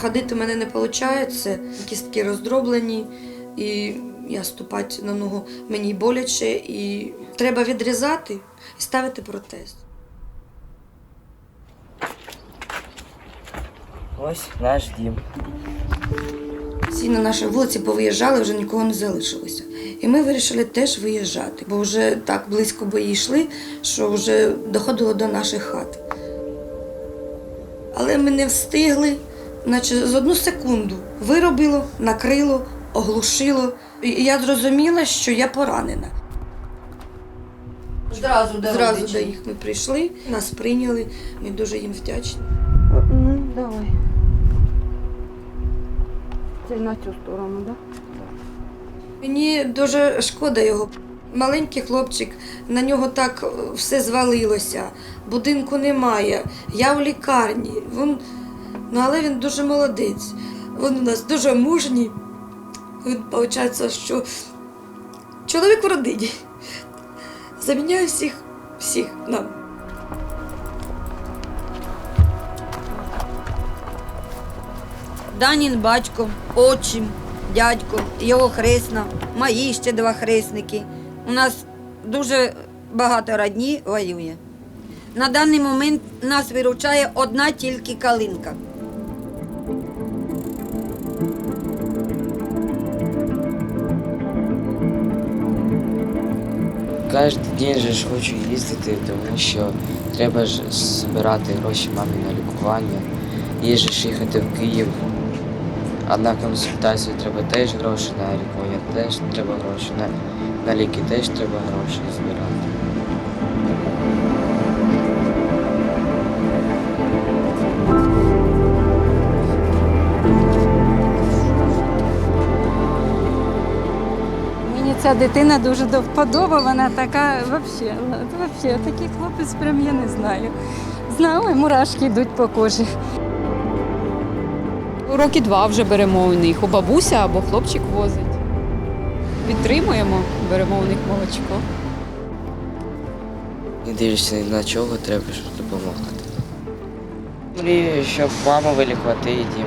Ходити в мене не виходить, кістки роздроблені, і я ступати на ногу мені боляче, і треба відрізати і ставити протез. Ось наш дім. Всі на нашій вулиці повиїжджали, вже нікого не залишилося. І ми вирішили теж виїжджати, бо вже так близько бої йшли, що вже доходило до наших хат. Але ми не встигли, наче з одну секунду виробило, накрило, оглушило. І я зрозуміла, що я поранена. Зразу до Зразу до їх ми прийшли, нас прийняли. Ми дуже їм вдячні. Ну, давай. Це на цю сторону, так? Мені дуже шкода його. Маленький хлопчик, на нього так е, все звалилося, будинку немає, я в лікарні. Він, ну, але він дуже молодець. Він у нас дуже мужній. Він, виходить, що чоловік в родині. Заміняє всіх, всіх нам. Данін батько, отчим, дядько, його хресна, мої ще два хресники. У нас дуже багато родні воює. На даний момент нас виручає одна тільки калинка. Кожен день же ж хочу їздити, тому що треба ж збирати гроші мамі на лікування. Є ж їхати в Київ. А на консультацію треба теж гроші, на лікування теж треба гроші, на, на ліки теж треба гроші збирати. Ця дитина дуже до вподоби, вона така вообще, вообще, такий хлопець прям я не знаю. Знаю, мурашки йдуть по кожі. Роки два вже беремо у них. У бабуся або хлопчик возить. Підтримуємо, беремо у них молочко. Не дивишся на чого, треба ж допомагати. Мрію, щоб маму вилікувати і дім.